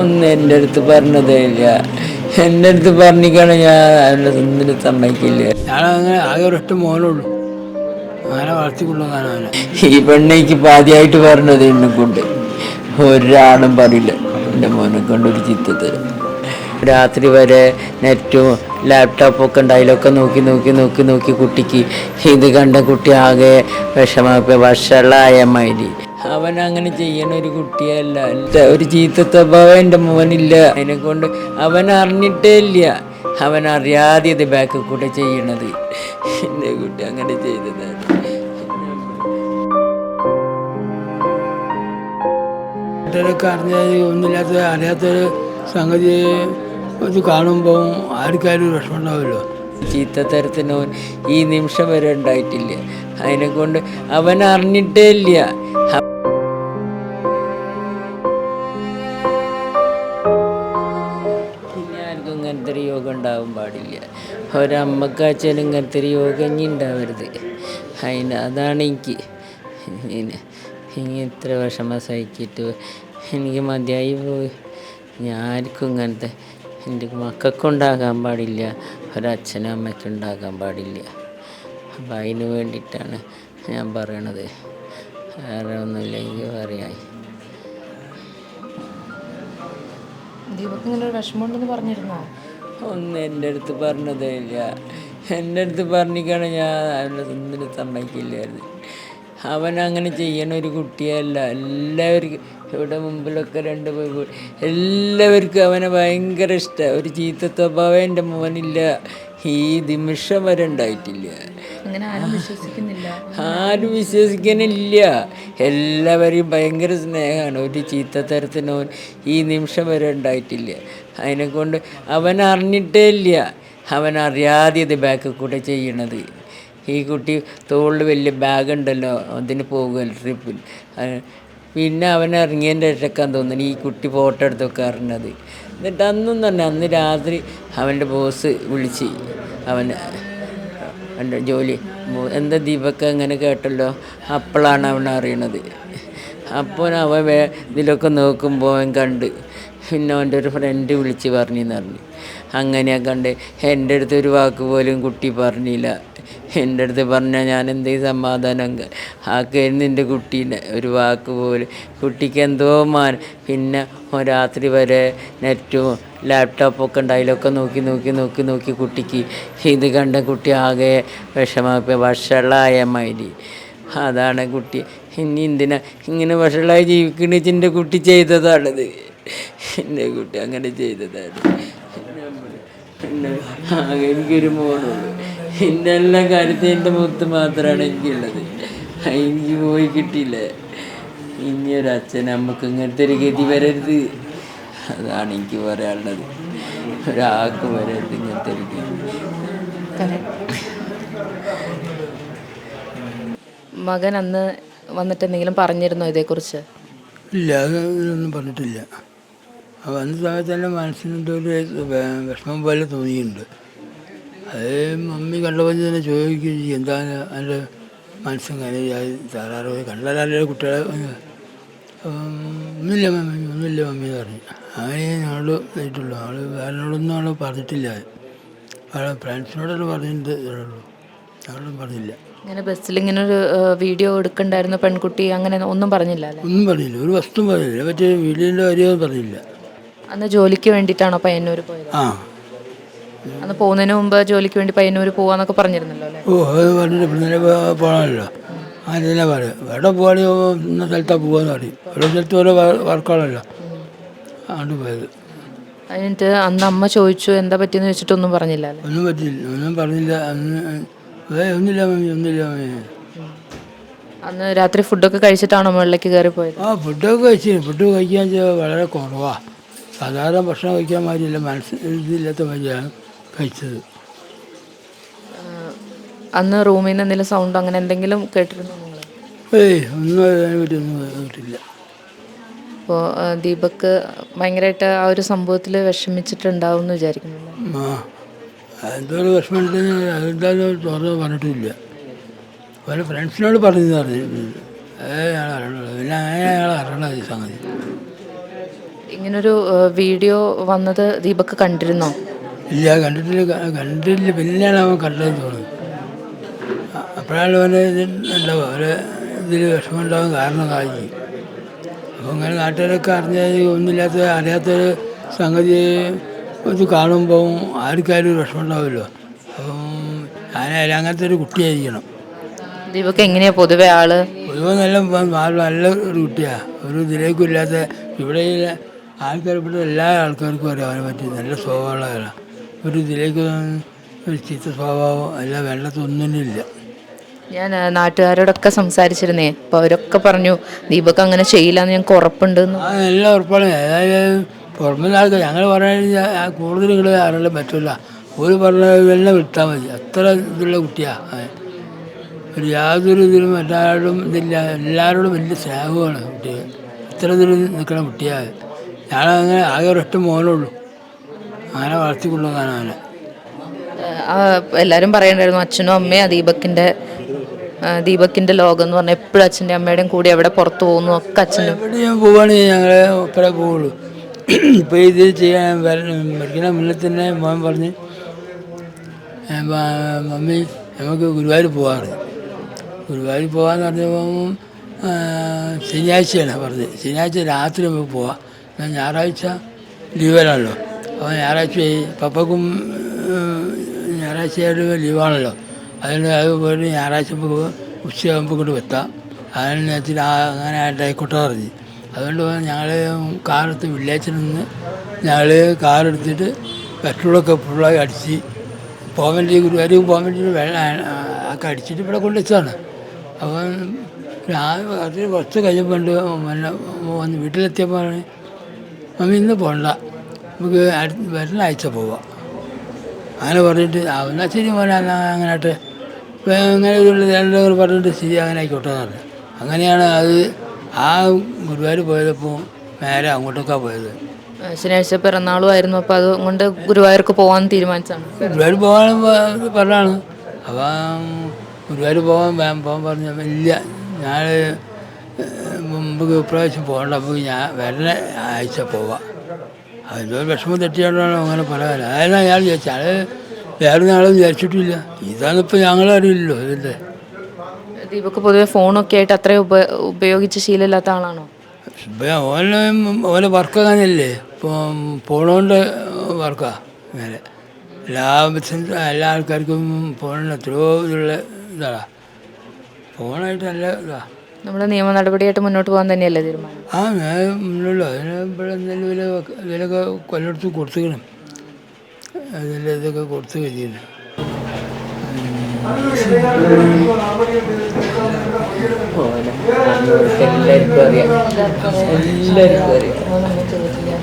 ഒന്നും എന്റെ അടുത്ത് പറഞ്ഞതേ ഇല്ല. എന്റെ അടുത്ത് പറഞ്ഞിക്കാണ് ഞാൻ അവന്റെ ഒന്നിനും സമ്മതിക്കില്ല. ഞാനങ്ങനെ ആകെ ഒരൊറ്റ മോനുള്ളൂ. അങ്ങനെ വളർത്തിക്കൊള്ളുന്നതാണ് ഈ പെണ്ണേക്ക് പാതിയായിട്ട് പറഞ്ഞത് എന്നെ കൊണ്ട് ഒരാളും പറയില്ല. എന്റെ മോനെ കൊണ്ട് ഒരു ചിത്തത്തരം രാത്രി വരെ നെറ്റും ലാപ്ടോപ്പൊക്കെ ഉണ്ട് അതിലൊക്കെ നോക്കി നോക്കി നോക്കി നോക്കി കുട്ടിക്ക്. ഇത് കണ്ട കുട്ടി ആകെ വിഷമ വഷളായ മാതിരി അവൻ അങ്ങനെ ചെയ്യണ ഒരു കുട്ടിയല്ല. ഒരു ചീത്ത സ്വഭാവം എന്റെ മോനില്ല. അതിനെ കൊണ്ട് അവൻ അറിഞ്ഞിട്ടേ ഇല്ല അവൻ അറിയാതെ ഇത് ബാക്കിൽ കൂടെ ചെയ്യണത്. എന്റെ കുട്ടി അങ്ങനെ ചെയ്തത്. അറിഞ്ഞാൽ ഒന്നുമില്ലാത്ത അറിയാത്തൊരു സംഗതി ഇത് കാണുമ്പോൾ ആർക്കാരും വിഷമം ചീത്തത്തരത്തിനവൻ ഈ നിമിഷം വരെ ഉണ്ടായിട്ടില്ല. അതിനെ കൊണ്ട് അവൻ അറിഞ്ഞിട്ടേ ഇല്ല പാടില്ല ഒരമ്മക്ക് അച്ഛനും ഇങ്ങനത്തെ ഒരു യോഗം ഉണ്ടാവരുത് അതിന് അതാണ് എനിക്ക് ഇനി ഇത്ര വിഷമം സഹിച്ചിട്ട് എനിക്ക് മതിയായി പോയി. ഞാൻ ആർക്കും ഇങ്ങനത്തെ എന്റെ മക്കൾക്കുണ്ടാകാൻ പാടില്ല ഒരച്ഛനും അമ്മയ്ക്കും ഉണ്ടാകാൻ പാടില്ല. അപ്പം അതിന് വേണ്ടിയിട്ടാണ് ഞാൻ പറയണത്. വേറെ ഒന്നുമില്ല എനിക്ക് പറയാൻ ദീപക്ക് ഇങ്ങനെ ഒരു വിഷമമുണ്ടെന്ന് പറഞ്ഞിരുന്നോ? ഒന്നും എന്റെ അടുത്ത് പറഞ്ഞതേ ഇല്ല. എന്റെ അടുത്ത് പറഞ്ഞിക്കാണ് ഞാൻ ഒന്നിനും സമ്മതിക്കില്ലായിരുന്നു. അവൻ അങ്ങനെ ചെയ്യണ ഒരു കുട്ടിയല്ല. എല്ലാവർക്കും ഇവിടെ മുമ്പിലൊക്കെ രണ്ട് എല്ലാവർക്കും അവനെ ഭയങ്കര ഇഷ്ടമാണ് ഒരു ചീത്ത സ്വഭാവം എന്റെ മോനില്ല. ഈ നിമിഷം വരെ ഉണ്ടായിട്ടില്ല. ആരും വിശ്വസിക്കുന്നില്ല. എല്ലാവരെയും ഭയങ്കര സ്നേഹമാണ്. ഒരു ചീത്ത തരത്തിനോ ഈ നിമിഷം വരെ ഉണ്ടായിട്ടില്ല. അതിനെ കൊണ്ട് അവൻ അറിഞ്ഞിട്ടേ ഇല്ല. അവൻ അറിയാതെ ഇത് ബാക്കിൽ കൂടെ ചെയ്യണത്. ഈ കുട്ടി തോളിൽ വലിയ ബാഗ് ഉണ്ടല്ലോ അതിന് പോകുമല്ലോ ട്രിപ്പിൽ പിന്നെ അവൻ ഇറങ്ങിയതിന്റെ ഇടയ്ക്കാൻ തോന്നുന്നു? ഈ കുട്ടി ഫോട്ടോ എടുത്തൊക്കെ അറിഞ്ഞത് എന്നിട്ട് അന്നും തന്നെ അന്ന് രാത്രി അവന്റെ ബോസ് വിളിച്ച് അവൻ അവന്റെ ജോലി എന്താ ദീപക്ക അങ്ങനെ കേട്ടല്ലോ? അപ്പോഴാണ് അവൻ അറിയണത്. അപ്പോൾ അവൻ വേ ഇതിലൊക്കെ നോക്കുമ്പോൾ അവൻ കണ്ട്. പിന്നെ അവന്റെ ഒരു ഫ്രണ്ട് വിളിച്ച് പറഞ്ഞു പറഞ്ഞു. അങ്ങനെയാണ് കണ്ട് എന്റെ അടുത്ത് ഒരു വാക്ക് പോലും കുട്ടി പറഞ്ഞില്ല. എന്റെ അടുത്ത് പറഞ്ഞാൽ ഞാൻ എന്തേ സമാധാനം? ആക്കായിരുന്നു എന്റെ കുട്ടീനെ ഒരു വാക്ക് പോലും. കുട്ടിക്ക് എന്തോ മാൻ. പിന്നെ രാത്രി വരെ നെറ്റും ലാപ്ടോപ്പൊക്കെ ഉണ്ട് അതിലൊക്കെ നോക്കി നോക്കി നോക്കി നോക്കി കുട്ടിക്ക്. ഇത് കണ്ട കുട്ടി ആകെ വിഷമപ്പ. വഷളായ മാതിരി അതാണ് കുട്ടി. ഇനി എന്തിനാ ഇങ്ങനെ വഷളായി ജീവിക്കണിച്ച് എന്റെ കുട്ടി ചെയ്തതാണത്. എന്റെ കുട്ടി അങ്ങനെ ചെയ്തതാണ് ആകെ എനിക്കൊരു മോനുള്ളൂ എന്റെ എല്ലാ കാര്യത്തിൽ എന്റെ മുഖത്ത് മാത്രമാണ് എനിക്കുള്ളത്. എനിക്ക് പോയി കിട്ടിയില്ല. ഇനി ഒരു അച്ഛൻ നമുക്ക് ഇങ്ങനത്തെ ഒരു ഗതി വരരുത്. അതാണ് എനിക്ക് പറയാനുള്ളത്. ഒരാൾക്ക് വരരുത് ഇങ്ങനത്തെ ഒരു ഗതി. മകൻ അന്ന് വന്നിട്ട് എന്തെങ്കിലും പറഞ്ഞിരുന്നോ ഇതേക്കുറിച്ച്? ഇല്ല അത് ഇതൊന്നും പറഞ്ഞിട്ടില്ല. വന്ന അന്ന് സമയത്ത് തന്നെ മനസ്സിനെന്തോ ഒരു വിഷമം പോലെ തോന്നിയിട്ടുണ്ട്. അത് മമ്മി കണ്ടപ്പോൾ തന്നെ ചോദിക്കുകയും ചെയ്യും എന്താണ് മനസ്സും മനസ്സിങ്ങനെ തകരാറ് പോയി കണ്ടാലേ കുട്ടികളെ ഒന്നുമില്ല മമ്മി ഒന്നുമില്ല മമ്മി എന്ന് പറഞ്ഞു. അങ്ങനെ ഞങ്ങൾ ഇതായിട്ടുള്ളൂ. അവൾ വേറെന്നോടൊന്നും അവൾ പറഞ്ഞിട്ടില്ല. അവളെ ഫ്രണ്ട്സിനോടൊന്നും പറഞ്ഞിട്ട് ഇതുള്ളൂ ഞങ്ങളൊന്നും പറഞ്ഞില്ല. ഇങ്ങനെ ബസ്സിൽ ഇങ്ങനെ ഒരു വീഡിയോ എടുക്കണ്ടായിരുന്നു പെൺകുട്ടി അങ്ങനെ ഒന്നും പറഞ്ഞില്ല ഒന്നും പറഞ്ഞില്ല. ഒരു വസ്തു പറഞ്ഞില്ല. മറ്റേ വീഡിയോ കാര്യമൊന്നും പറഞ്ഞില്ല. അന്ന് ജോലിക്ക് വേണ്ടിയിട്ടാണോ പയ്യന്നൂർ പോയത്? ആ. അന്ന് പോകുന്നതിന് മുമ്പ് ജോലിക്ക് വേണ്ടി പയ്യന്നൂർ പോവാന്നൊക്കെ പറഞ്ഞിരുന്നല്ലോ അല്ലേ? ഓ അത് പറഞ്ഞിട്ട് ഇവിടുന്ന് പോകണമല്ലോ അങ്ങനെ തന്നെ പറയും. എവിടെ പോവാണെങ്കിൽ ഇന്ന സ്ഥലത്താണ് പോകാന്ന് പറയും. ഓരോ സ്ഥലത്ത് ഓരോ വർക്കുകളല്ലോ അങ്ങോട്ട് പോയത്. എന്നിട്ട് അന്ന് അമ്മ ചോദിച്ചു എന്താ പറ്റിയെന്ന് ചോദിച്ചിട്ടൊന്നും പറഞ്ഞില്ല അല്ലേ? ഒന്നും പറ്റില്ല ഒന്നും പറഞ്ഞില്ല. അന്ന് ഏ ഒന്നുമില്ല മമ്മി ഒന്നുമില്ല മമ്മി. അന്ന് രാത്രി ഫുഡൊക്കെ കഴിച്ചിട്ടാണോ മുകളിലേക്ക് കയറി പോയത്? ആ ഫുഡൊക്കെ കഴിച്ചു. ഫുഡ് കഴിക്കാൻ വളരെ കുറവാണ് സാധാരണ ഭക്ഷണം കഴിക്കാൻ മാതിരില്ല മനസ്സിന് ഇതില്ലാത്ത മാതിരിയാണ്. കഴിച്ചത്. അന്ന് റൂമിൽ നിന്ന് എന്തെങ്കിലും സൗണ്ട് അങ്ങനെ എന്തെങ്കിലും കേട്ടിരുന്നോ നിങ്ങൾ ഏയ് ഒന്നും പറ്റി കേട്ടില്ല അപ്പോൾ ദീപക്ക് ഭയങ്കരമായിട്ട് ആ ഒരു സംഭവത്തിൽ വിഷമിച്ചിട്ടുണ്ടാവും എന്ന് വിചാരിക്കുന്നുണ്ട് ആ എന്തോ ഒരു വിഷമം അതെന്തായാലും തുറന്ന് പറഞ്ഞിട്ടില്ല. ഒരു ഫ്രണ്ട്സിനോട് പറഞ്ഞു പറഞ്ഞു അയാൾ അറിയണുള്ളൂ പിന്നെ അങ്ങനെ അയാൾ അറിയണത് ഈ സംഗതി. ഇങ്ങനൊരു വീഡിയോ വന്നത് ദീപക്ക് കണ്ടിരുന്നോ? ഇല്ല കണ്ടിട്ടില്ല കണ്ടിട്ടില്ല. പിന്നെയാണ് അവൻ കണ്ടതെന്ന് തോന്നുന്നത് അപ്പോഴാണ് അവന് ഇത് ഉണ്ടാവുക. ഇതിൽ വിഷമം ഉണ്ടാവാൻ കാരണം കാര്യം അപ്പോൾ അങ്ങനെ നാട്ടുകാരൊക്കെ അറിഞ്ഞ ഒന്നുമില്ലാത്ത അറിയാത്തൊരു സംഗതി ഇത് കാണുമ്പോൾ ആർക്കാരും ഒരു വിഷമം ഉണ്ടാവുമല്ലോ അപ്പം ഞാനായാലും അങ്ങനത്തെ ഒരു കുട്ടിയായിരിക്കണം. ദീപക്ക് എങ്ങനെയാ പൊതുവെ ആൾ? പൊതുവെ നല്ല നല്ല നല്ല ഒരു കുട്ടിയാണ് ഒരു ഇതിലേക്കും ഇല്ലാത്ത ഇവിടെ ആൾക്കാർ ഇവിടെ എല്ലാ ആൾക്കാർക്കും അറിയാം അവനെ പറ്റി. നല്ല സ്വഭാവമുള്ളവരാണ് ഒരു ഇതിലേക്ക് ഒരു ചീത്ത സ്വഭാവമോ അല്ല വെള്ളത്തൊന്നും ഇല്ല ഞാൻ നാട്ടുകാരോടൊക്കെ സംസാരിച്ചിരുന്നേ. അപ്പോൾ അവരൊക്കെ പറഞ്ഞു ദീപക് അങ്ങനെ ചെയ്യില്ല എന്ന് ഞങ്ങൾക്ക് ഉറപ്പുണ്ട് എല്ലാം ഉറപ്പാണ്. അതായത് പുറമെ ആൾക്കാർ ഞങ്ങൾ പറഞ്ഞാൽ കൂടുതൽ നിങ്ങൾ ആരെല്ലാം പറ്റില്ല ഒരു പറഞ്ഞതെല്ലാം വിട്ടാൽ മതി. അത്ര ഇതുള്ള കുട്ടിയാണ് ഒരു യാതൊരു ഇതിലും എല്ലാവരോടും ഇതില്ല. എല്ലാവരോടും വലിയ സ്നേഹമാണ് കുട്ടികൾ അത്ര ഇതിൽ നിൽക്കുന്ന കുട്ടിയാണ് ഞാനങ്ങനെ ആകെ ഒരൊറ്റ മോനുള്ളൂ അങ്ങനെ വളർത്തിക്കൊണ്ടുവന്നാണ് അവനെ. ആ, എല്ലാവരും പറയണ്ടായിരുന്നു അച്ഛനും അമ്മയും ആ ദീപക്കിന്റെ ദീപക്കിന്റെ ലോകം എന്ന് പറഞ്ഞാൽ എപ്പോഴും അച്ഛന്റെ അമ്മയുടെയും കൂടി എവിടെ പുറത്ത് പോകുന്നു ഒക്കെ അച്ഛനും. ഞാൻ പോവുകയാണെങ്കിൽ ഞങ്ങൾ ഒപ്പരെ പോവുള്ളൂ. ഇപ്പോൾ ഇത് ചെയ്യാൻ മരിക്കണ മുന്നേ തന്നെ മോൻ പറഞ്ഞ് "ഏ, മ- മമ്മി നമുക്ക് ഗുരുവായൂർ പോകാറ് ഗുരുവായൂർ പോകാന്ന് പറഞ്ഞപ്പോൾ ശനിയാഴ്ചയാണ് പറഞ്ഞത് ശനിയാഴ്ച രാത്രി നമുക്ക് പോവാം. എന്നാൽ ഞായറാഴ്ച ലീവലാണല്ലോ അപ്പോൾ ഞായറാഴ്ച പപ്പക്കും ഞായറാഴ്ചയായിട്ട് ലീവാണല്ലോ അതുകൊണ്ട് അത് പോയിട്ട് ഞായറാഴ്ച ഉച്ചയാകുമ്പോൾ ഇങ്ങോട്ട് വെത്താം അതിന് ആ അങ്ങനെ ആയിക്കോട്ടെ പറഞ്ഞു. അതുകൊണ്ട് ഞങ്ങൾ കാറെടുത്ത് വില്ലേജിൽ നിന്ന് ഞങ്ങൾ കാറെടുത്തിട്ട് പെട്രോളൊക്കെ ഫുള്ളായി അടിച്ച് പോകേണ്ടി ഗുരുവായൂർ വേണ്ടി വെള്ളം ഒക്കെ അടിച്ചിട്ട് ഇവിടെ കൊണ്ടുവച്ചതാണ് അപ്പം രാവിലെ കുറച്ച് കഴിഞ്ഞപ്പോൾ പിന്നെ വന്ന് വീട്ടിലെത്തിയപ്പോൾ മമ്മി ഇന്ന് പോകണ്ട നമുക്ക് അടുത്ത വരുന്ന ആഴ്ച പോവാം. അങ്ങനെ പറഞ്ഞിട്ട് എന്നാൽ ശരി മോനെ എന്നാൽ അങ്ങനെ ഇതുള്ള രണ്ടു അങ്ങനെ രണ്ടുപേർ പറഞ്ഞിട്ട് ശരി അങ്ങനെ ആയിക്കോട്ടെ എന്ന് പറഞ്ഞു. അങ്ങനെയാണ് അത് ആ ഗുരുവായൂർ പോയതപ്പോൾ നേരെ അങ്ങോട്ടൊക്കെ പോയത്. ശനിയാഴ്ച പിറന്നാളും ആയിരുന്നു. അപ്പോൾ അതുകൊണ്ട് ഗുരുവായൂർക്ക് പോകാൻ തീരുമാനിച്ചാണ്. ഗുരുവായൂർ പോകാൻ പറഞ്ഞാണ്. അപ്പം ഗുരുവായൂർ പോകാൻ പോകാൻ പറഞ്ഞ ഇല്ല. ഞാൻ മുമ്പ് ഇപ്രാവശ്യം പോകണ്ട. അപ്പോൾ ഞാൻ വരുന്ന ആഴ്ച പോവാം. അതിന്റെ വിഷമം തെറ്റിയാണോ അങ്ങനെ പറയാൻ അതായത് അയാൾ വിചാരിച്ചത് അത് വേറെ ഞങ്ങളും വിചാരിച്ചിട്ടില്ല. ഇതാണിപ്പോൾ ഞങ്ങൾ അറിയില്ലല്ലോ ഇതിന്റെ. ദീപക്ക് പൊതുവെ ഫോണൊക്കെ ആയിട്ട് അത്രയും ഉപ ഉപയോഗിച്ച് ശീലമില്ലാത്ത ആളാണോ? ഓനെ ഓന് ഓലെ വർക്ക് അങ്ങനെയല്ലേ? ഇപ്പം ഫോണുകൊണ്ട് വർക്കാണ് അങ്ങനെ എല്ലാ ബിസിനസ് എല്ലാ ആൾക്കാർക്കും ഫോണിന് എത്രയോ ഇതുള്ള ഇതാണ് ഫോണായിട്ട് നല്ല ഇതാ. നമ്മൾ നിയമ നടപടിയായിട്ട് മുന്നോട്ട് പോകാൻ തന്നെയല്ലേ തീരുമാനം? ആ ഞാൻ മുന്നുള്ളൂ അതിന് ഇവിടെ എന്തെങ്കിലും വില വിലയൊക്കെ കൊല്ലടത്ത് കൊടുത്തുക്കണം അതിൽ ഇതൊക്കെ കൊടുത്തു കഴിഞ്ഞു എല്ലാവർക്കും അറിയാം. എല്ലാവർക്കും അറിയാം.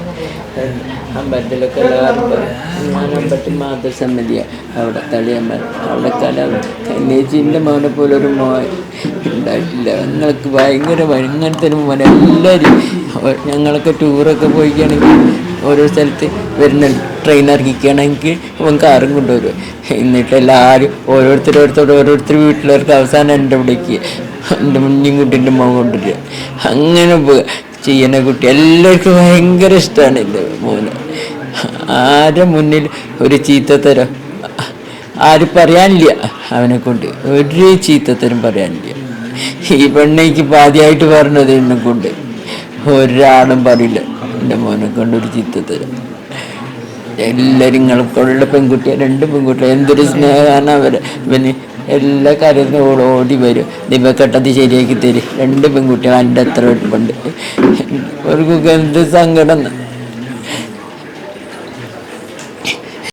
അമ്പലത്തിലൊക്കെ എല്ലാവർക്കും ഞാൻ അമ്പലത്തിൽ അവിടെ തളിയമ്പലം അവിടെ കല കന്നേച്ചിന്റെ മോനെ പോലെ ഒരു മോ ഉണ്ടായിട്ടില്ല ഞങ്ങൾക്ക് ഭയങ്കര ഭയ- ഇങ്ങനത്തെ ഒരു മോനെ എല്ലാവരും ഞങ്ങളൊക്കെ ടൂറൊക്കെ പോയിക്കുകയാണെങ്കിൽ ഓരോ സ്ഥലത്ത് വരുന്ന ട്രെയിൻ ഇറങ്ങിക്കുകയാണെങ്കിൽ അവൻ കാറും കൊണ്ടുവരും എന്നിട്ട് എല്ലാവരും ഓരോരുത്തർ ഓരോരുത്തർ ഓരോരുത്തർ വീട്ടിലവർക്ക് അവസാനം എന്റെ ഇവിടേക്ക് എന്റെ മുഞ്ഞും കുട്ടിന്റെ മോൻ കൊണ്ടുവരിക അങ്ങനെ ചെയ്യുന്ന കുട്ടി എല്ലാവർക്കും ഭയങ്കര ഇഷ്ടമാണ് എന്റെ മോന്. ആരുടെ മുന്നിൽ ഒരു ചീത്തത്തരം ആരും പറയാനില്ല അവനെ കൊണ്ട്. ഒരു ചീത്തത്തരം പറയാനില്ല. ഈ പെണ്ണേക്ക് പാതിയായിട്ട് പറഞ്ഞത് എന്നെ കൊണ്ട്. ഒരാളും പറയില്ല എന്റെ മോനെ കൊണ്ട് ഒരു ചീത്തത്തരം എല്ലാവരും നിങ്ങൾക്കുള്ള പെൺകുട്ടിയെ രണ്ട് പെൺകുട്ടിയെ. എന്തൊരു സ്നേഹമാണ് അവർ ഇവന് എല്ലാ കാര്യത്തിനും ഓടി ഓടി വരും. ദിവക്കട്ടത് ശരിയാക്കി തരും. രണ്ട് പെൺകുട്ടികൾ എന്റെ അത്ര വെട്ടുമുണ്ട് അവർക്കൊക്കെ എന്ത് സങ്കടം.